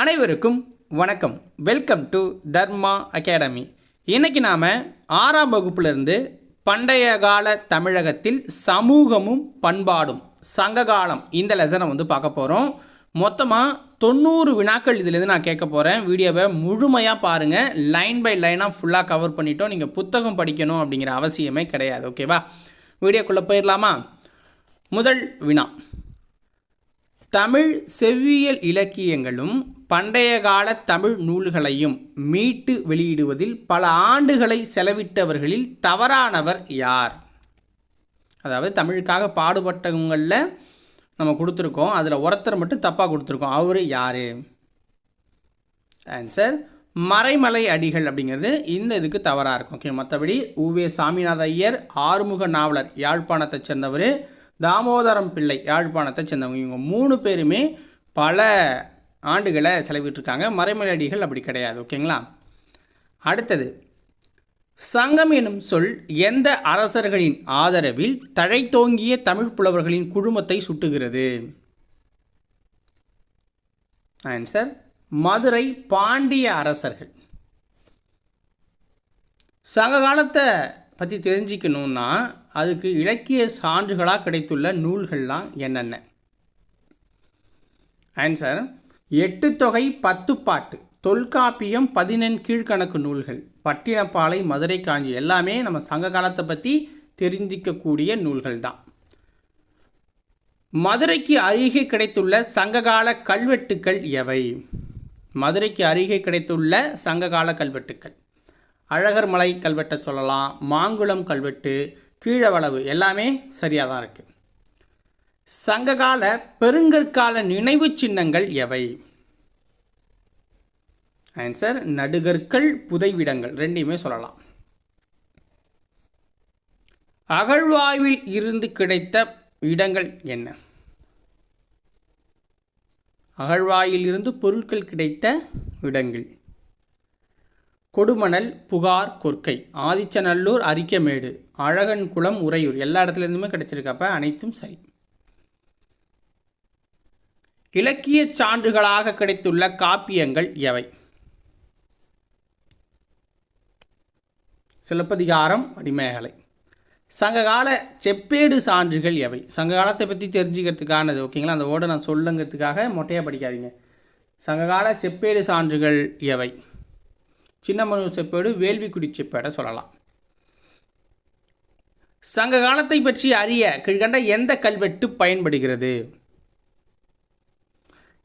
அனைவருக்கும் வணக்கம். Welcome to Dharma academy இன்றைக்கி நாம் ஆறாம் வகுப்புலேருந்து பண்டைய கால தமிழகத்தில் சமூகமும் பண்பாடும் சங்ககாலம் இந்த லெசனை வந்து பார்க்க போகிறோம் மொத்தமாக தொண்ணூறு வினாக்கள் இதிலேருந்து நான் கேட்க போகிறேன் வீடியோவை முழுமையாக பாருங்கள் லைன் பை லைனாக ஃபுல்லாக கவர் பண்ணிட்டோம். நீங்கள் புத்தகம் படிக்கணும் அப்படிங்கிற அவசியமே கிடையாது. ஓகேவா வீடியோக்குள்ளே போயிடலாமா? முதல் வினா. தமிழ் செவ்வியல் இலக்கியங்களும் பண்டைய கால தமிழ் நூல்களையும் மீட்டு வெளியிடுவதில் பல ஆண்டுகளை செலவிட்டவர்களில் தவறானவர் யார்? அதாவது தமிழுக்காக பாடுபட்டவங்களில் நம்ம கொடுத்துருக்கோம். அதில் ஒருத்தர் மட்டும் தப்பாக கொடுத்துருக்கோம். அவர் யார்? ஆன்சர் மறைமலை அடிகள் அப்படிங்கிறது இந்த இதுக்கு தவறாக இருக்கும். ஓகே மற்றபடி உவே சாமிநாத ஐயர் ஆறுமுக நாவலர் யாழ்ப்பாணத்தை சேர்ந்தவர் தாமோதரம் பிள்ளை யாழ்ப்பாணத்தை சேர்ந்தவங்க. இவங்க மூணு பேருமே பல ஆண்டுகளை செலவிட்டிருக்காங்க. மறைமலடிகள் அப்படி கிடையாது ஓகேங்களா? அடுத்தது சங்கம் எனும் சொல் எந்த அரசர்களின் ஆதரவில் தழைத்தோங்கிய தமிழ் புலவர்களின் குழுமத்தை சுட்டுகிறது? ஆன்சர் மதுரை பாண்டிய அரசர்கள். சங்க காலத்தை பற்றி தெரிஞ்சுக்கணுன்னா அதுக்கு இலக்கிய சான்றுகளாக கிடைத்துள்ள நூல்கள்லாம் என்னென்ன? ஆன்சர் எட்டு தொகை பத்து பாட்டு தொல்காப்பியம் பதினெண் கீழ்கணக்கு நூல்கள் பட்டினப்பாலை மதுரை காஞ்சி எல்லாமே நம்ம சங்க காலத்தை பற்றி தெரிஞ்சிக்கக்கூடிய நூல்கள் தான் மதுரைக்கு அருகே கிடைத்துள்ள சங்ககால கல்வெட்டுக்கள் எவை? மதுரைக்கு அருகே கிடைத்துள்ள சங்ககால கல்வெட்டுக்கள். அழகர் மலை கல்வெட்டை சொல்லலாம் மாங்குளம் கல்வெட்டு கீழவளவு எல்லாமே சரியாக தான் இருக்குது சங்ககால பெருங்கற்கால நினைவு சின்னங்கள் எவை? ஆன்சர் நடுகற்கள் புதைவிடங்கள் ரெண்டையுமே சொல்லலாம். அகழ்வாய்வில் இருந்து கிடைத்த இடங்கள் என்ன? அகழ்வாயில் இருந்து பொருட்கள் கிடைத்த இடங்கள். கொடுமணல் புகார் கொற்கை. ஆதிச்சநல்லூர் அரிக்கமேடு. அழகன் குளம் உறையூர். எல்லா இடத்துலேருந்துமே கிடைச்சிருக்கப்ப அனைத்தும் சரி. இலக்கிய சான்றுகளாக கிடைத்துள்ள காப்பியங்கள் எவை? சிலப்பதிகாரம் அடிமேகலை. சங்ககால செப்பேடு சான்றுகள் எவை? சங்ககாலத்தை பற்றி தெரிஞ்சுக்கிறதுக்கானது ஓகேங்களா? அந்த ஓட நான் சொல்லுங்கிறதுக்காக மொட்டையாக படிக்காதீங்க. சங்ககால செப்பேடு சான்றுகள் எவை? சின்னமனூர் செப்பேடு வேள்விக்குடி செப்பேடை சொல்லலாம். சங்க காலத்தை பற்றி அறிய கீழ்கண்ட எந்த கல்வெட்டு பயன்படுகிறது?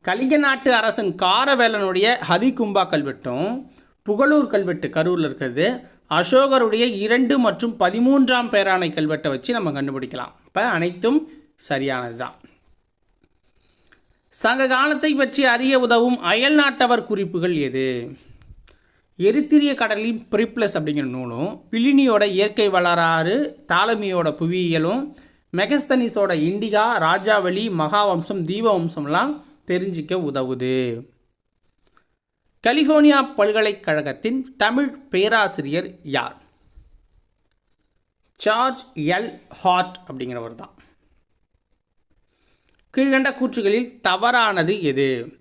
கலிங்க நாட்டு அரசன் காரவேலனுடைய ஹதிகும்பா கல்வெட்டும் புகழூர் கல்வெட்டு கரூரில் இருக்கிறது. அசோகருடைய இரண்டு மற்றும் பதிமூன்றாம் பேராணை கல்வெட்டை வச்சு நம்ம கண்டுபிடிக்கலாம். இப்போ அனைத்தும் சரியானது தான் சங்க காலத்தை பற்றி அறிய உதவும் அயல் நாட்டவர் குறிப்புகள் எது? எரித்திரிய கடலின் பிரிப்ளஸ் அப்படிங்கிற நூலும் பிலினியோட இயற்கை வளராறு தாலமியோட புவியியலும் மெகஸ்தனிஸோட இண்டிகா ராஜாவளி மகாவம்சம் தீபவம்சம்லாம் தெரிஞ்சிக்க உதவுது. கலிஃபோர்னியா பல்கலைக்கழகத்தின் தமிழ் பேராசிரியர் யார்? Charge L. ஹார்ட் அப்படிங்கிறவர் தான். கீழ்கண்ட கூற்றுகளில் தவறானது எது?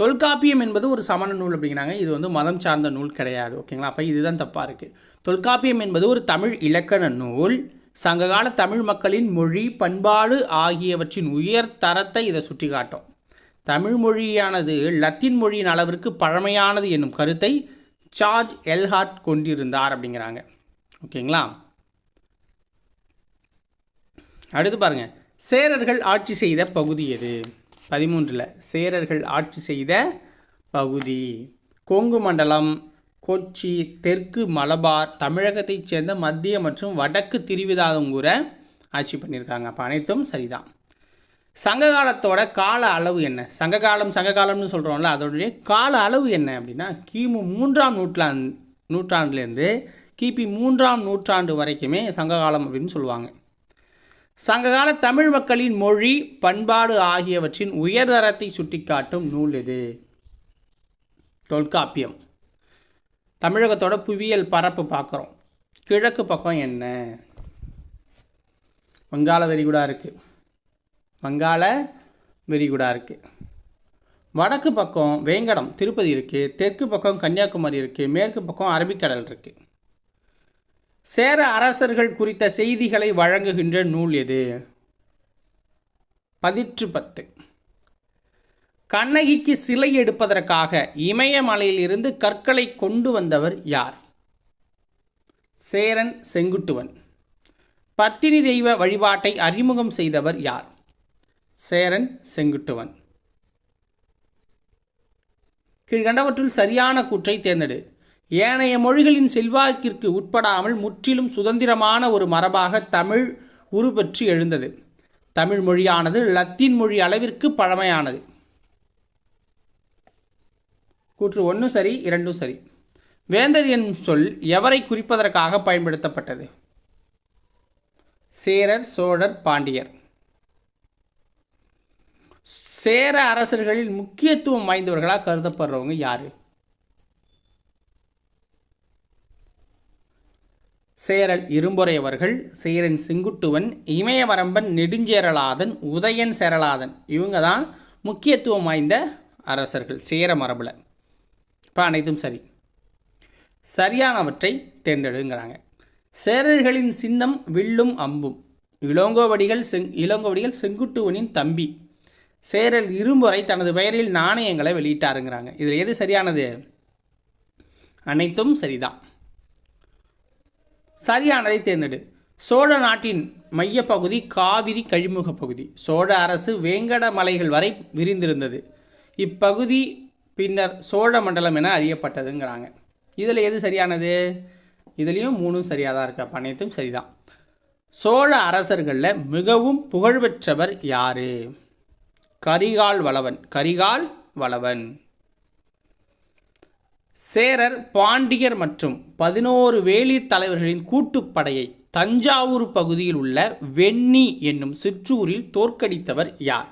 தொல்காப்பியம் என்பது ஒரு சமண நூல் அப்படிங்கிறாங்க. இது வந்து மதம் சார்ந்த நூல் கிடையாது ஓகேங்களா? அப்போ இதுதான் தப்பாக இருக்குது தொல்காப்பியம் என்பது ஒரு தமிழ் இலக்கண நூல். சங்ககால தமிழ் மக்களின் மொழி பண்பாடு ஆகியவற்றின் உயர் தரத்தை இதை சுட்டி காட்டும் தமிழ் மொழியானது லத்தீன் மொழியின் அளவிற்கு பழமையானது என்னும் கருத்தை சார்ஜ் எல்ஹார்ட் கொண்டிருந்தார் அப்படிங்கிறாங்க. ஓகேங்களா? அடுத்து பாருங்கள் சேரர்கள் ஆட்சி செய்த பகுதி எது? பதிமூன்றில் சேரர்கள் ஆட்சி செய்த பகுதி. கொங்கு மண்டலம் கொச்சி தெற்கு மலபார் தமிழகத்தைச் சேர்ந்த மத்திய மற்றும் வடக்கு திருவிதாங்கூரை ஆட்சி பண்ணியிருக்காங்க. அப்போ அனைத்தும் சரிதான். சங்க காலத்தோட கால அளவு என்ன? சங்க காலம் சங்க காலம்னு சொல்கிறோம்ல அதோடைய கால அளவு என்ன அப்படின்னா கிமு மூன்றாம் நூற்றாண்டு நூற்றாண்டுலேருந்து கிபி மூன்றாம் நூற்றாண்டு வரைக்குமே சங்க காலம் அப்படின்னு சொல்லுவாங்க. சங்ககால தமிழ் மக்களின் மொழி பண்பாடு ஆகியவற்றின் உயர்தரத்தை சுட்டிக்காட்டும் நூல் இது. தொல்காப்பியம். தமிழகத்தோட புவியியல் பரப்பு பார்க்குறோம். கிழக்கு பக்கம் என்ன? வங்காள விரிகுடா இருக்குது வங்காள விரிகுடா இருக்குது வடக்கு பக்கம் வேங்கடம் திருப்பதி இருக்குது தெற்கு பக்கம் கன்னியாகுமரி இருக்குது மேற்கு பக்கம் அரபிக்கடல் இருக்குது சேர அரசர்கள் குறித்த செய்திகளை வழங்குகின்ற நூல் எது? பதிற்று பத்து. கண்ணகிக்கு சிலை எடுப்பதற்காக இமயமலையிலிருந்து கற்களை கொண்டு வந்தவர் யார்? சேரன் செங்குட்டுவன். பத்தினி தெய்வ வழிபாட்டை அறிமுகம் செய்தவர் யார்? சேரன் செங்குட்டுவன். கீழ்கண்டவற்றுள் சரியான கூற்றை தேர்ந்தெடு. ஏனைய மொழிகளின் செல்வாக்கிற்கு உட்படாமல் முற்றிலும் சுதந்திரமான ஒரு மரபாக தமிழ் உருப்பெற்று எழுந்தது. தமிழ் மொழியானது லத்தீன் மொழி அளவிற்கு பழமையானது. கூற்று ஒன்றும் சரி இரண்டும் சரி. வேந்தர் என்னும் சொல் எவரை குறிப்பதற்காக பயன்படுத்தப்பட்டது? சேரர் சோழர் பாண்டியர். சேர அரசர்களில் முக்கியத்துவம் வாய்ந்தவர்களாக கருதப்படுறவங்க யாரு? சேரல் இரும்புரையவர்கள் சேரன் செங்குட்டுவன் இமயவரம்பன் நெடுஞ்சேரலாதன் உதயன் சேரலாதன். இவங்க தான் முக்கியத்துவம் வாய்ந்த அரசர்கள் சேர மரபில். இப்போ அனைத்தும் சரி. சரியானவற்றை தேர்ந்தெடுங்கிறாங்க. சேரர்களின் சின்னம் வில்லும் அம்பும். இளங்கோவடிகள் செங் இளங்கோவடிகள் செங்குட்டுவனின் தம்பி. சேரல் இரும்புரை தனது பெயரில் நாணயங்களை வெளியிட்டாருங்கிறாங்க. இதில் எது சரியானது? அனைத்தும் சரிதான். சரியானதை தேர்ந்தெடு. சோழ நாட்டின் மையப்பகுதி காவிரி கழிமுக பகுதி. சோழ அரசு வேங்கட மலைகள் வரை விரிந்திருந்தது. இப்பகுதி பின்னர் சோழ மண்டலம் என அறியப்பட்டதுங்கிறாங்க. இதில் எது சரியானது? இதுலேயும் மூணும் சரியாக தான் இருக்க அனைத்தும் சரிதான். சோழ அரசர்களில் மிகவும் புகழ்பெற்றவர் யார்? கரிகால் வளவன். கரிகால் வளவன். சேரர் பாண்டியர் மற்றும் பதினோரு வேளிர் தலைவர்களின் கூட்டுப்படையை தஞ்சாவூர் பகுதியில் உள்ள வெண்ணி என்னும் சிற்றூரில் தோற்கடித்தவர் யார்?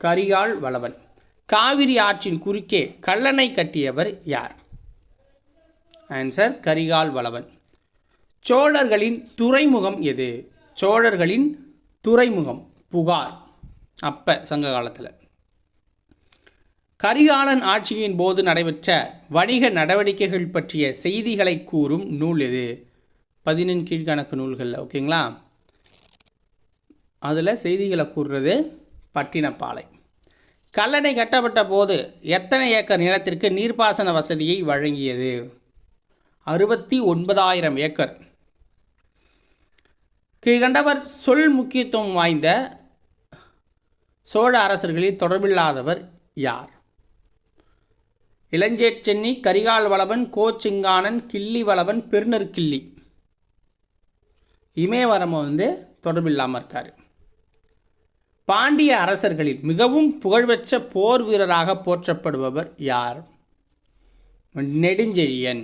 கரிகால் வளவன். காவிரி ஆற்றின் குறுக்கே கல்லணை கட்டியவர் யார்? ஆன்சர் கரிகால் வளவன். சோழர்களின் துறைமுகம் எது? சோழர்களின் துறைமுகம் புகார். அப்ப சங்க காலத்தில். கரிகாலன் ஆட்சியின் போது நடைபெற்ற வணிக நடவடிக்கைகள் பற்றிய செய்திகளை கூறும் நூல் எது? பதினெண் கீழ்கணக்கு நூல்களில் ஓகேங்களா? அதில் செய்திகளை கூறுறது பட்டினப்பாலை. கல்லணை கட்டப்பட்ட போது எத்தனை ஏக்கர் நிலத்திற்கு நீர்ப்பாசன வசதியை வழங்கியது? அறுபத்தி ஒன்பதாயிரம் ஏக்கர். கீழ்கண்டவர் சொல் முக்கியத்துவம் வாய்ந்த சோழ அரசர்களில் தொடர்பில்லாதவர் யார்? இளஞ்சேட் சென்னி கரிகால் வளவன் கோச்சிங்கானன் கிள்ளி வளவன் பெருநெற்கிள்ளி இமயவரமும் வந்து தொடர்பில்லாமல் இருக்கார். பாண்டிய அரசர்களில் மிகவும் புகழ்பெற்ற போர் வீரராக போற்றப்படுபவர் யார்? நெடுஞ்செழியன்.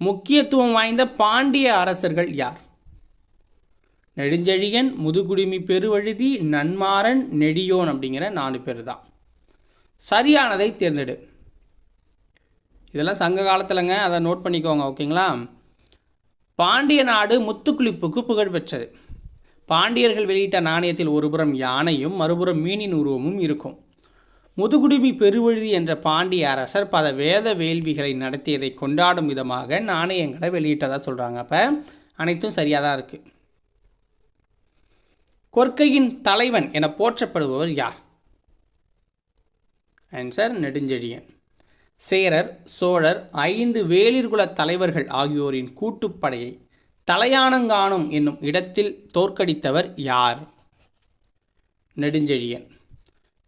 முக்கியத்துவம் வாய்ந்த பாண்டிய அரசர்கள் யார்? நெடுஞ்செழியன் முதுகுடுமி பெருவழுதி நன்மாறன் நெடியோன் அப்படிங்கிற நாலு பேர் தான் சரியானதை தேர்ந்தெடு. இதெல்லாம் சங்க காலத்தில்ங்க அதை நோட் பண்ணிக்கோங்க ஓகேங்களா? பாண்டிய நாடு முத்துக்குளிப்புக்கு புகழ் பெற்றது. பாண்டியர்கள் வெளியிட்ட நாணயத்தில் ஒருபுறம் யானையும் மறுபுறம் மீனின் உருவமும் இருக்கும். முதுகுடுமி பெருவழுதி என்ற பாண்டிய அரசர் பல வேத வேள்விகளை நடத்தியதை கொண்டாடும் விதமாக நாணயங்களை வெளியிட்டதாக சொல்கிறாங்க அப்போ அனைத்தும் சரியாக தான் இருக்குது கொற்கையின் தலைவன் என போற்றப்படுபவர் யார்? ஆன்சர் நெடுஞ்செழியன். சேரர் சோழர் ஐந்து வேளிர்குல தலைவர்கள் ஆகியோரின் கூட்டுப்படையை தலையானங்காணும் என்னும் இடத்தில் தோற்கடித்தவர் யார்? நெடுஞ்செழியன்.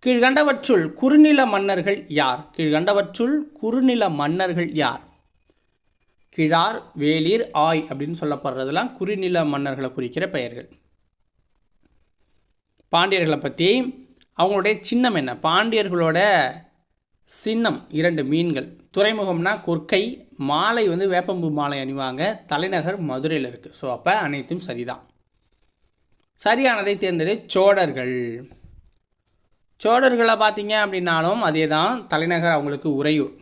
கீழ்கண்டவற்றுள் குறுநில மன்னர்கள் யார்? கீழ்கண்டவற்றுள் குறுநில மன்னர்கள் யார்? கிழார் வேளிர் ஆய் அப்படின்னு சொல்லப்படுறதெல்லாம் குறுநில மன்னர்களை குறிக்கிற பெயர்கள். பாண்டியர்களை பற்றி அவங்களுடைய சின்னம் என்ன? பாண்டியர்களோட சின்னம் இரண்டு மீன்கள். துறைமுகம்னா கொற்கை மாலை வந்து வேப்பம்பு மாலை அணிவாங்க. தலைநகர் மதுரையில் இருக்குது ஸோ அப்போ அனைத்தும் சரிதான். சரியானதை தேர்ந்தெடு சோழர்கள் சோழர்களை பார்த்தீங்க அப்படின்னாலும் அதே தான் தலைநகர் அவங்களுக்கு உறையூர்.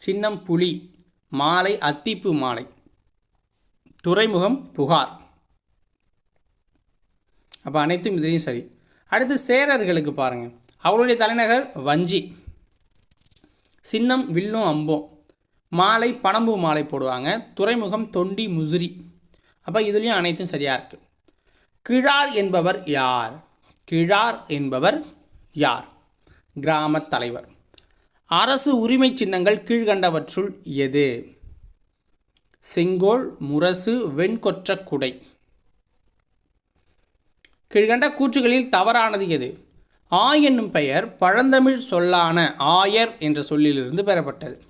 சின்னம் புலி மாலை அத்திப்பு மாலை. துறைமுகம் புகார். அப்போ அனைத்தும் இதுலேயும் சரி. அடுத்து சேரர்களுக்கு பாருங்கள் அவருடைய தலைநகர் வஞ்சி. சின்னம் வில்லும் அம்பும் மாலை பணம்பு மாலை போடுவாங்க. துறைமுகம் தொண்டி முசிறி. அப்போ இதுலேயும் அனைத்தும் சரியாக இருக்குது கிழார் என்பவர் யார்? கிழார் என்பவர் யார்? கிராமத் தலைவர். அரசு உரிமை சின்னங்கள் கீழ்கண்டவற்றுள் எது? செங்கோல் முரசு வெண்கொற்ற குடை. கீழ்கண்ட கூற்றுகளில் தவறானது எது? ஆ என்னும் பெயர் பழந்தமிழ் சொல்லான ஆயர் என்ற சொல்லிலிருந்து பெறப்பட்டது.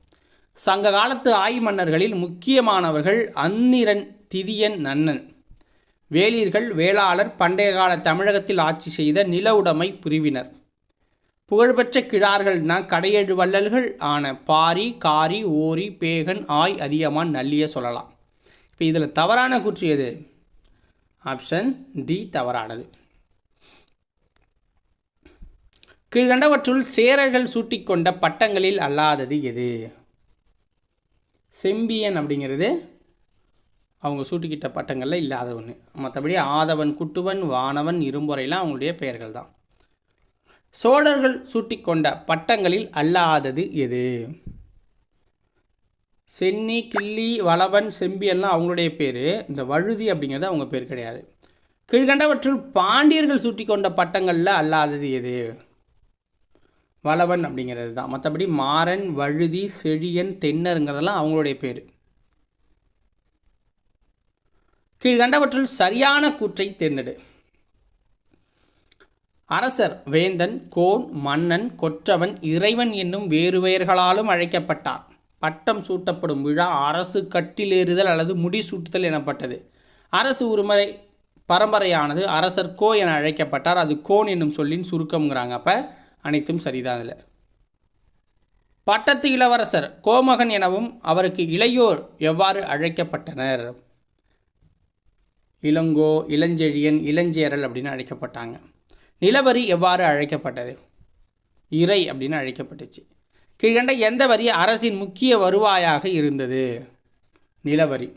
சங்க காலத்து ஆய் மன்னர்களில் முக்கியமானவர்கள் அந்நிரன் திதியன் நன்னன். வேளிர்கள் வேளாளர் பண்டைய கால தமிழகத்தில் ஆட்சி செய்த நில உடைமை பிரிவினர். புகழ்பெற்ற கிழார்கள்னா கடையேழு வள்ளல்கள் ஆன பாரி காரி ஓரி பேகன் ஆய் அதிகமான் நல்லிய சொல்லலாம். இப்போ இதில் தவறான கூற்று எது? ஆப்ஷன் டி தவறானது. கீழ்கண்டவற்றுள் சேரர்கள் சூட்டிக்கொண்ட பட்டங்களில் அல்லாதது எது? செம்பியன் அப்படிங்கிறது அவங்க சூட்டிக்கிட்ட பட்டங்களில் இல்லாத ஒன்று மற்றபடி ஆதவன் குட்டுவன் வானவன் இரும்புறையெல்லாம் அவங்களுடைய பெயர்கள் தான். சோழர்கள் சூட்டிக்கொண்ட பட்டங்களில் அல்லாதது எது? சென்னி கிள்ளி வளவன் செம்பி எல்லாம் அவங்களுடைய பேர். இந்த வழுதி அப்படிங்கிறது அவங்க பேர் கிடையாது. கீழ்கண்டவற்றுள் பாண்டியர்கள் சூட்டிக்கொண்ட பட்டங்களில் அல்லாதது எது? வளவன் அப்படிங்கிறது தான். மற்றபடி மாறன் வழுதி செழியன் தென்னருங்கிறதெல்லாம் அவங்களுடைய பேர். கீழ்கண்டவற்றுள் சரியான கூற்றை தேர்ந்தெடு. அரசர் வேந்தன் கோன் மன்னன் கொற்றவன் இறைவன் என்னும் வேறு பெயர்களாலும் அழைக்கப்பட்டார். பட்டம் சூட்டப்படும் விழா அரசு கட்டிலேறுதல் அல்லது முடிசூட்டுதல் எனப்பட்டது. அரசு ஒருமுறை பரம்பரையானது அரசர் கோ என அழைக்கப்பட்டார். அது கோன் என்னும் சொல்லின் சுருக்கம்ங்கிறாங்க. அப்போ அனைத்தும் சரிதான் அதில் பட்டத்து இளவரசர் கோமகன் எனவும் அவருக்கு இளையோர் எவ்வாறு அழைக்கப்பட்டனர்? இளங்கோ இளஞ்செழியன் இளஞ்சேரல் அப்படின்னு அழைக்கப்பட்டாங்க. நிலவரி எவ்வாறு அழைக்கப்பட்டது? இறை அப்படின்னு அழைக்கப்பட்டுச்சு. கீழ்கண்ட எந்த வரி அரசின் முக்கிய வருவாயாக இருந்தது? நிலவரி.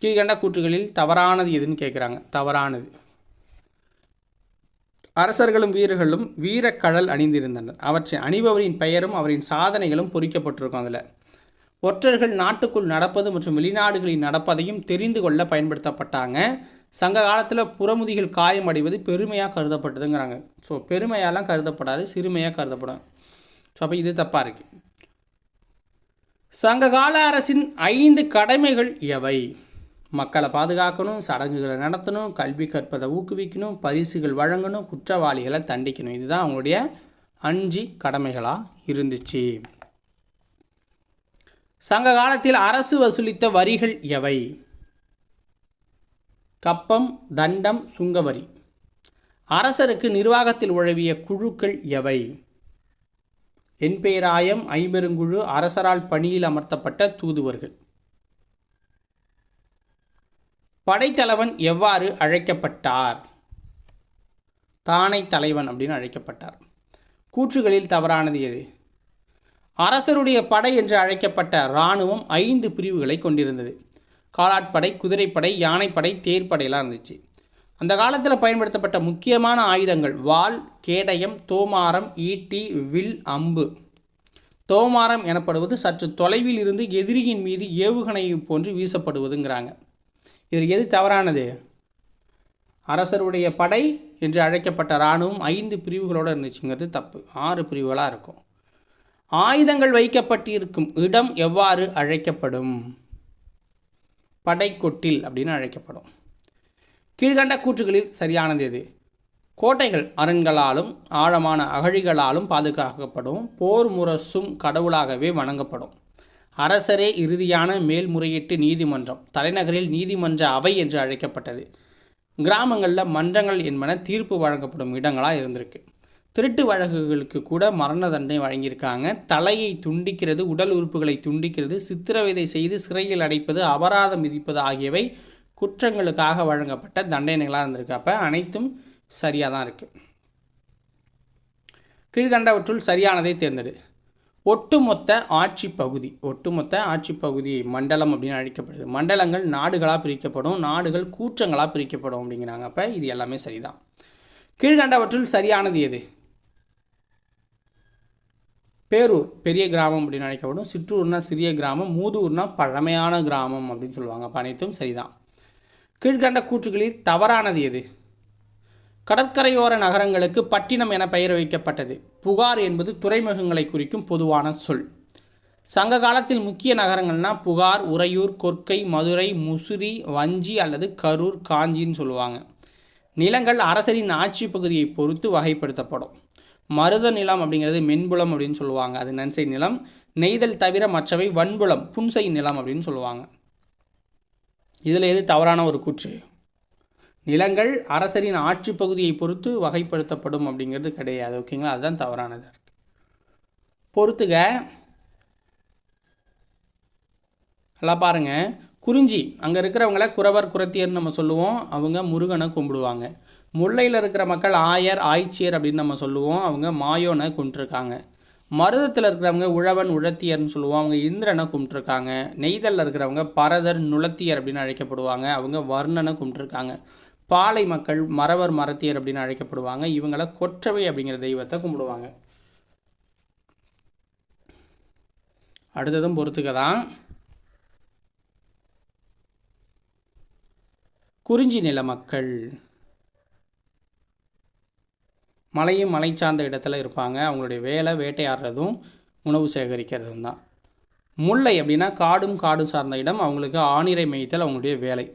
கீழ்கண்ட கூற்றுகளில் தவறானது எதுன்னு கேட்குறாங்க தவறானது. அரசர்களும் வீரர்களும் வீரக்கழல் அணிந்திருந்தனர். அவற்றை அணிபவரின் பெயரும் அவரின் சாதனைகளும் பொறிக்கப்பட்டிருக்கும் அதில். ஒற்றர்கள் நாட்டுக்குள் நடப்பது மற்றும் வெளிநாடுகளில் நடப்பதையும் தெரிந்து கொள்ள பயன்படுத்தப்பட்டாங்க. சங்க காலத்தில் புறமுதிகள் காயமடைவது பெருமையாக கருதப்பட்டதுங்கிறாங்க. ஸோ பெருமையாலாம் கருதப்படாது சிறுமையாக கருதப்படும். ஸோ அப்போ இது தப்பாக இருக்குது சங்ககால அரசின் ஐந்து கடமைகள் எவை? மக்களை பாதுகாக்கணும் சடங்குகளை நடத்தணும் கல்வி கற்பதை ஊக்குவிக்கணும் பரிசுகள் வழங்கணும் குற்றவாளிகளை தண்டிக்கணும். இதுதான் அவங்களுடைய அஞ்சு கடமைகளாக இருந்துச்சு. சங்க காலத்தில் அரசு வசூலித்த வரிகள் எவை? கப்பம் தண்டம் சுங்கவரி. அரசருக்கு நிர்வாகத்தில் உழவிய குழுக்கள் எவை? என்பேராயம் ஐம்பெருங்குழு அரசரால் பணியில் அமர்த்தப்பட்ட தூதுவர்கள். படைத்தலைவன் எவ்வாறு அழைக்கப்பட்டார்? தானை தலைவன் அப்படின்னு அழைக்கப்பட்டார். கூற்றுகளில் தவறானது எது? அரசருடைய படை என்று அழைக்கப்பட்ட இராணுவம் ஐந்து பிரிவுகளை கொண்டிருந்தது. காலாட்படை குதிரைப்படை யானைப்படை தேர்ப்படையெல்லாம் இருந்துச்சு. அந்த காலத்தில் பயன்படுத்தப்பட்ட முக்கியமான ஆயுதங்கள் வால் கேடயம் தோமாரம் ஈட்டி வில் அம்பு. தோமாரம் எனப்படுவது சற்று தொலைவில் இருந்து எதிரியின் மீது ஏவுகணையை போன்று வீசப்படுவதுங்கிறாங்க. இதில் எது தவறானது? அரசருடைய படை என்று அழைக்கப்பட்ட இராணுவம் ஐந்து பிரிவுகளோடு இருந்துச்சுங்கிறது தப்பு. ஆறு பிரிவுகளாக இருக்கும். ஆயுதங்கள் வைக்கப்பட்டிருக்கும் இடம் எவ்வாறு அழைக்கப்படும்? படைக்கொட்டில் அப்படின்னு அழைக்கப்படும். கீழ்கண்ட கூற்றுகளில் சரியானது எது? கோட்டைகள் அரண்களாலும் ஆழமான அகழிகளாலும் பாதுகாக்கப்படும் போர் முரசும் கடவுளாகவே வணங்கப்படும். அரசரே இறுதியான மேல்முறையீட்டு நீதிமன்றம் தலைநகரில் நீதிமன்ற அவை என்று அழைக்கப்பட்டது. கிராமங்களில் மன்றங்கள் என்பன தீர்ப்பு வழங்கப்படும் இடங்களாக இருந்திருக்கு. திருட்டு வழக்குகளுக்கு கூட மரண தண்டனை வழங்கியிருக்காங்க. தலையை துண்டிக்கிறது உடல் உறுப்புகளை துண்டிக்கிறது சித்திரவதை செய்து சிறையில் அடைப்பது அபராதம் விதிப்பது ஆகியவை குற்றங்களுக்காக வழங்கப்பட்ட தண்டனைகளாக இருந்திருக்கு. அப்போ அனைத்தும் சரியாக தான் இருக்குது கீழ்கண்டவற்றுள் சரியானதை தேர்ந்தெடு. ஒட்டுமொத்த ஆட்சி பகுதி ஒட்டுமொத்த ஆட்சி பகுதி மண்டலம் அப்படின்னு அழைக்கப்படுது. மண்டலங்கள் நாடுகளாக பிரிக்கப்படும் நாடுகள் கூற்றங்களாக பிரிக்கப்படும் அப்படிங்கிறாங்க. அப்போ இது எல்லாமே சரிதான். கீழ்கண்டவற்றுள் சரியானது எது? பேரூர் பெரிய கிராமம் அப்படின்னு அழைக்கப்படும். சிற்றூர்னா சிறிய கிராமம் மூதூர்னா பழமையான கிராமம் அப்படின்னு சொல்லுவாங்க. அப்போ அனைத்தும் சரிதான். கீழ்கண்ட கூற்றுகளில் தவறானது எது? கடற்கரையோர நகரங்களுக்கு பட்டினம் என பெயர் வைக்கப்பட்டது. புகார் என்பது துறைமுகங்களை குறிக்கும் பொதுவான சொல். சங்க காலத்தில் முக்கிய நகரங்கள்னா புகார் உறையூர் கொற்கை மதுரை முசிறி வஞ்சி அல்லது கரூர் காஞ்சின்னு சொல்லுவாங்க. நிலங்கள் அரசரின் ஆட்சி பகுதியை பொறுத்து வகைப்படுத்தப்படும். மருத நிலம் அப்படிங்கிறது மென்புலம் அப்படின்னு சொல்லுவாங்க. அது நன்சை நிலம். நெய்தல் தவிர மற்றவை வன்புலம் புன்சை நிலம் அப்படின்னு சொல்லுவாங்க. இதில் எது தவறான ஒரு கூற்று? நிலங்கள் அரசரின் ஆட்சி பகுதியை பொறுத்து வகைப்படுத்தப்படும் அப்படிங்கிறது கிடையாது ஓகேங்களா? அதுதான் தவறானது. பொறுத்துக. நல்லா பாருங்க. குறிஞ்சி அங்கே இருக்கிறவங்கள குறவர் குரத்தியர்னு நம்ம சொல்லுவோம். அவங்க முருகனை கும்பிடுவாங்க. முல்லையில் இருக்கிற மக்கள் ஆயர் ஆய்ச்சியர் அப்படின்னு நம்ம சொல்லுவோம். அவங்க மாயோனை கும்பிட்டுருக்காங்க. மருதத்தில் இருக்கிறவங்க உழவன் உழத்தியர்னு சொல்லுவோம். அவங்க இந்திரனை கும்பிட்டுருக்காங்க. நெய்தலில் இருக்கிறவங்க பரதர் நுளத்தியர் அப்படின்னு அழைக்கப்படுவாங்க. அவங்க வர்ணனை கும்பிட்டுருக்காங்க. பாலை மக்கள் மறவர் மரத்தியர் அப்படின்னு அழைக்கப்படுவாங்க. இவங்களை கொற்றவை அப்படிங்கிற தெய்வத்தை கும்பிடுவாங்க. அடுத்ததும் பொறுத்துக்க தான் குறிஞ்சி நில மக்கள். மலையும் மலை சார்ந்த இடத்துல இருப்பாங்க. அவங்களுடைய வேலை வேட்டையாடுறதும் உணவு சேகரிக்கிறதும் தான். முல்லை அப்படின்னா காடும் காடு சார்ந்த இடம். அவங்களுக்கு ஆணிரை மேய்த்தல் அவங்களுடைய வேலை.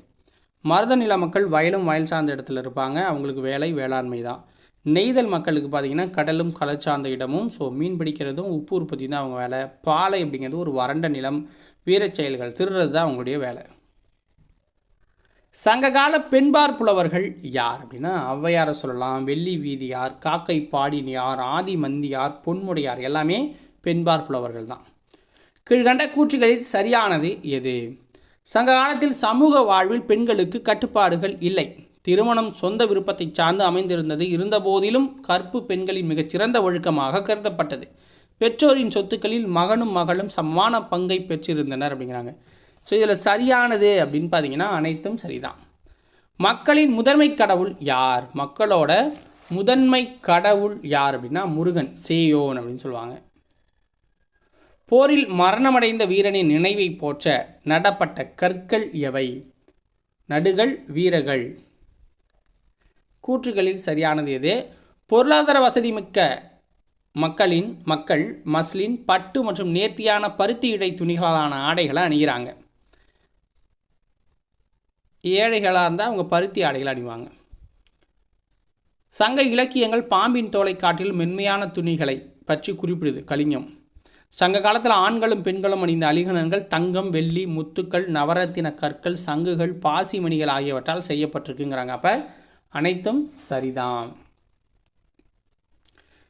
மருத நில மக்கள் வயலும் வயல் சார்ந்த இடத்துல இருப்பாங்க. அவங்களுக்கு வேலை வேளாண்மை தான். நெய்தல் மக்களுக்கு பார்த்திங்கன்னா கடலும் கலை சார்ந்த இடமும் ஸோ மீன் பிடிக்கிறதும் உப்பு உற்பத்தி தான் அவங்க வேலை. பாலை அப்படிங்கிறது ஒரு வறண்ட நிலம் வீரச் செயல்கள் திருடுறது தான் அவங்களுடைய வேலை. சங்ககால பெண்பார் புலவர்கள் யார் அப்படின்னா ஔவையாரை சொல்லலாம் வெள்ளி வீதியார் காக்கை பாடினியார் ஆதி மந்தியார் பொன்முடையார் எல்லாமே பெண்பார் புலவர்கள் தான். கீழ்கண்ட கூற்றுகளில் சரியானது எது? சங்க காலத்தில் சமூக வாழ்வில் பெண்களுக்கு கட்டுப்பாடுகள் இல்லை. திருமணம் சொந்த விருப்பத்தை சார்ந்து அமைந்திருந்தது. இருந்தபோதிலும் கற்பு பெண்களின் மிகச்சிறந்த ஒழுக்கமாக கருதப்பட்டது. பெற்றோரின் சொத்துக்களில் மகனும் மகளும் சமமான பங்கை பெற்றிருந்தனர் அப்படிங்கிறாங்க. ஸோ இதில் சரியானது அப்படின்னு பார்த்தீங்கன்னா அனைத்தும் சரிதான். மக்களின் முதன்மை கடவுள் யார்? மக்களோட முதன்மை கடவுள் யார் அப்படின்னா முருகன் சேயோன் அப்படின்னு சொல்லுவாங்க. போரில் மரணமடைந்த வீரனின் நினைவை போற்ற நடப்பட்ட கற்கள் எவை? நடுகள் வீரர்கள். கூற்றுகளில் சரியானது எது? பொருளாதார வசதி மிக்க மக்களின் மக்கள் மஸ்லின் பட்டு மற்றும் நேர்த்தியான பருத்தி இடை துணிகளான ஆடைகளை அணிகிறாங்க. ஏழைகளாக இருந்தால் அவங்க பருத்தி ஆடைகளை அணிவாங்க. சங்க இலக்கியங்கள் பாம்பின் தோலை காட்டில் மென்மையான துணிகளை பற்றி குறிப்பிடுது கலிங்கம். சங்க காலத்தில் ஆண்களும் பெண்களும் அணிந்த அலிகலன்கள் தங்கம் வெள்ளி முத்துக்கள் நவரத்தின கற்கள் சங்குகள் பாசிமணிகள் ஆகியவற்றால் செய்யப்பட்டிருக்குங்கிறாங்க. அப்போ அனைத்தும் சரிதான்.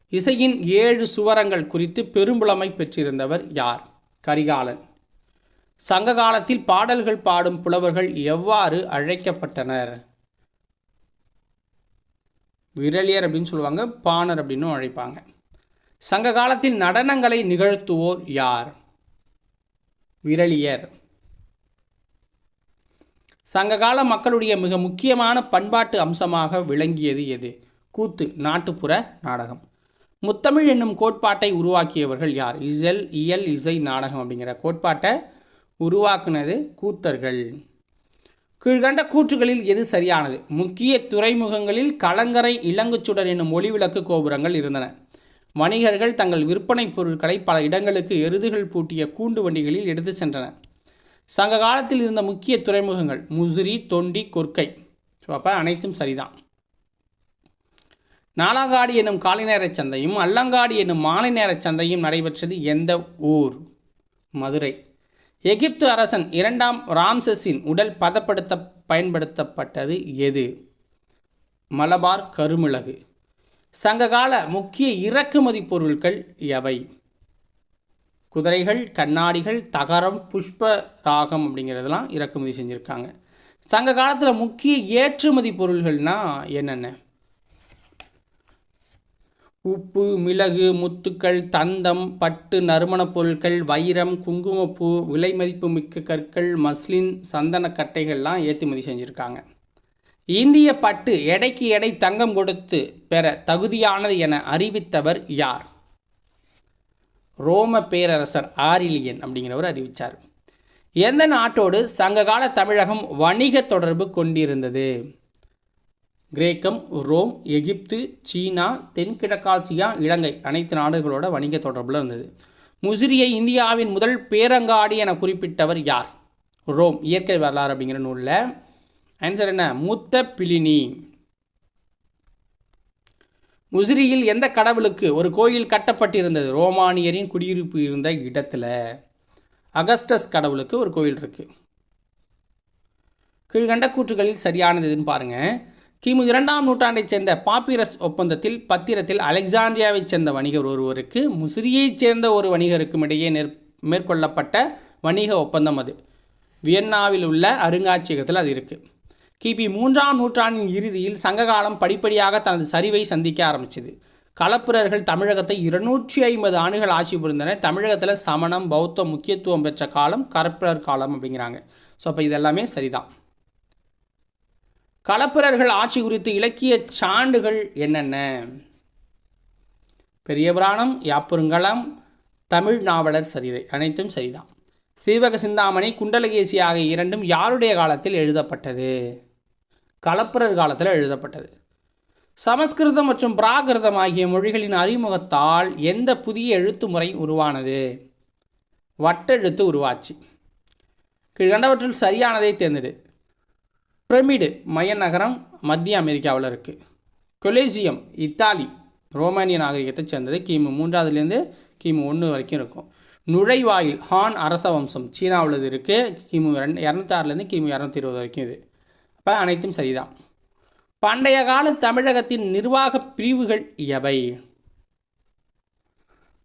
இசையின் ஏழு சுவரங்கள் குறித்து பெரும்புலமை பெற்றிருந்தவர் யார்? கரிகாலன். சங்க காலத்தில் பாடல்கள் பாடும் புலவர்கள் எவ்வாறு அழைக்கப்பட்டனர்? விரலியர் அப்படின்னு சொல்லுவாங்க பாணர் அப்படின்னும் அழைப்பாங்க. சங்க காலத்தில் நடனங்களை நிகழ்த்துவோர் யார்? விரலியர். சங்ககால மக்களுடைய மிக முக்கியமான பண்பாட்டு அம்சமாக விளங்கியது எது? கூத்து நாட்டுப்புற நாடகம். முத்தமிழ் என்னும் கோட்பாட்டை உருவாக்கியவர்கள் யார்? இசல் இயல் இசை நாடகம் அப்படிங்கிற கோட்பாட்டை உருவாக்குனது கூத்தர்கள். கீழ்கண்ட கூற்றுகளில் எது சரியானது? முக்கிய துறைமுகங்களில் கலங்கரை இளங்குச்சுடர் என்னும் ஒளிவிளக்கு கோபுரங்கள் இருந்தன. வணிகர்கள் தங்கள் விற்பனை பொருட்களை பல இடங்களுக்கு எருதுகள் பூட்டிய கூண்டு வண்டிகளில் எடுத்து சென்றனர் சங்க காலத்தில் இருந்த முக்கிய துறைமுகங்கள் முசிறி தொண்டி கொர்க்கை ஸோ அப்போ அனைத்தும் சரிதான். நாலாங்காடி என்னும் காலை நேரச் சந்தையும் அல்லங்காடி என்னும் மாலை நேரச் சந்தையும் நடைபெற்றது எந்த ஊர்? மதுரை. எகிப்து அரசன் இரண்டாம் ராம்சஸின் உடல் பதப்படுத்த பயன்படுத்தப்பட்டது எது? மலபார் கருமிளகு. சங்ககால முக்கிய இறக்குமதி பொருட்கள் எவை? குதிரைகள் கண்ணாடிகள் தகரம் புஷ்ப ராகம் அப்படிங்கிறதெல்லாம் இறக்குமதி செஞ்சுருக்காங்க. சங்க காலத்தில் முக்கிய ஏற்றுமதி பொருள்கள்னால் என்னென்ன? உப்பு மிளகு முத்துக்கள் தந்தம் பட்டு நறுமணப் பொருட்கள் வைரம் குங்குமப்பூ விலை மதிப்பு மிக்க கற்கள் மஸ்லின் சந்தன கட்டைகள்லாம் ஏற்றுமதி செஞ்சுருக்காங்க. இந்திய பட்டு எடைக்கு எடை தங்கம் கொடுத்து பெற தகுதியானது என அறிவித்தவர் யார்? ரோம பேரரசர் ஆரிலியன் அப்படிங்கிறவர் அறிவித்தார் எந்த நாட்டோடு சங்ககால தமிழகம் வணிக தொடர்பு கொண்டிருந்தது? கிரேக்கம் ரோம் எகிப்து சீனா தென்கிழக்காசியா இலங்கை அனைத்து நாடுகளோட வணிக தொடர்பில் இருந்தது. முசிறியை இந்தியாவின் முதல் பேரங்காடி என குறிப்பிட்டவர் யார்? ரோம் இயற்கை வரலாறு அப்படிங்கிற நூலில் ஆன்சர் என்ன? மூத்த பிலினி முசிறியில் எந்த கடவுளுக்கு ஒரு கோயில் கட்டப்பட்டிருந்தது? ரோமானியரின் குடியிருப்பு இருந்த இடத்துல. அகஸ்டஸ் கடவுளுக்கு ஒரு கோயில் இருக்குது கீழ்கண்ட கூற்றுகளில் சரியானது எதுன்னு பாருங்கள் கிமு இரண்டாம் நூற்றாண்டைச் சேர்ந்த பாப்பிரஸ் ஒப்பந்தத்தில் பத்திரத்தில் அலெக்சாண்ட்ரியாவைச் சேர்ந்த வணிகர் ஒருவருக்கு முசிறியைச் சேர்ந்த ஒரு வணிகருக்கும் இடையே மேற்கொள்ளப்பட்ட வணிக ஒப்பந்தம் அது. வியன்னாவில் உள்ள அருங்காட்சியகத்தில் அது இருக்குது கிபி மூன்றாம் நூற்றாண்டின் இறுதியில் சங்ககாலம் படிப்படியாக தனது சரிவை சந்திக்க ஆரம்பிச்சது. களப்பிரர்கள் தமிழகத்தை இருநூற்றி ஐம்பது ஆண்டுகள் ஆட்சி புரிந்தனர் தமிழகத்தில் சமணம் பௌத்தம் முக்கியத்துவம் பெற்ற காலம் கரப்பிரர் காலம் அப்படிங்கிறாங்க. ஸோ அப்போ இதெல்லாமே சரிதான். களப்பிரர்கள் ஆட்சி குறித்து இலக்கிய சான்றுகள் என்னென்ன? பெரிய புராணம் யாப்புருங்கலம் தமிழ் நாவலர் சரிதை அனைத்தும் சரிதான். சீவக சிந்தாமணி குண்டலகேசி ஆகிய இரண்டும் யாருடைய காலத்தில் எழுதப்பட்டது? கலப்பரர் காலத்தில் எழுதப்பட்டது. சமஸ்கிருதம் மற்றும் பிராகிருதம் ஆகிய மொழிகளின் அறிமுகத்தால் எந்த புதிய எழுத்து முறை உருவானது? வட்டெழுத்து உருவாச்சு. கீழ்கண்டவற்றில் சரியானதை தேர்ந்தெடு. பிரமிடு மைய நகரம் மத்திய அமெரிக்காவில் இருக்குது கொலேசியம் இத்தாலி ரோமானிய நாகரிகத்தை சேர்ந்தது. கிமு மூன்றாவதுலேருந்து கிமு ஒன்று வரைக்கும் இருக்கும். நுழைவாயில் ஹான் அரச வம்சம் சீனாவில் இருக்குது கிமு ரெண்டு இரநூத்தாறுலேருந்து கிமு இரநூத்தி இருபது வரைக்கும் இது. அப்போ அனைத்தும் சரிதான். பண்டைய கால தமிழகத்தின் நிர்வாக பிரிவுகள் எவை?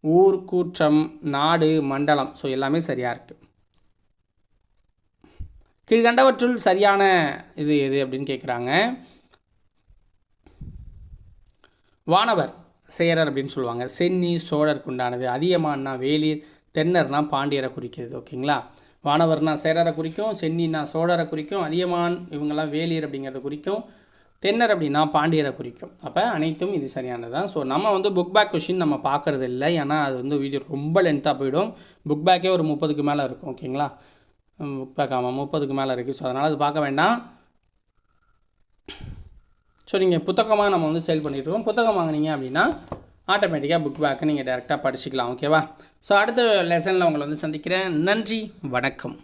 ஊர் கூற்றம் நாடு மண்டலம். ஸோ எல்லாமே சரியாக இருக்குது கீழ்கண்டவற்றுள் சரியான இது எது அப்படின்னு கேட்குறாங்க வானவர் சேரர் அப்படின்னு சொல்லுவாங்க. சென்னி சோழருக்கு உண்டானது அதியமான்னா வேலீர் தென்னர்னா பாண்டியரை குறிக்கிறது. ஓகேங்களா? வானவர்னா சேரரை குறிக்கும் சென்னின்னா சோழரை குறிக்கும் அதியமான் இவங்கெல்லாம் வேலீர் அப்படிங்கிறத குறிக்கும் தென்னர் அப்படின்னா பாண்டியரை குறிக்கும். அப்போ அனைத்தும் இது சரியானது தான். ஸோ நம்ம வந்து புக் பேக் கொஷின் நம்ம பார்க்குறது இல்லை. ஏன்னா அது வந்து வீடியோ ரொம்ப லென்த்தாக போயிடும். புக் பேக்கே ஒரு முப்பதுக்கு மேலே இருக்கும் ஓகேங்களா புக் பேக் ஆமாம் முப்பதுக்கு மேலே இருக்குது ஸோ அதனால் அது பார்க்க வேண்டாம். ஸோ நீங்கள் புத்தகமாக நம்ம வந்து சேல் பண்ணிகிட்ருக்கோம் புத்தகம் வாங்கினீங்க அப்படின்னா ஆட்டோமேட்டிக்காக புக் பேக்கை நீங்கள் டேரெக்டாக படிச்சுக்கலாம் ஓகேவா ஸோ அடுத்த லெசனில் உங்களை வந்து சந்திக்கிறேன். நன்றி வணக்கம்.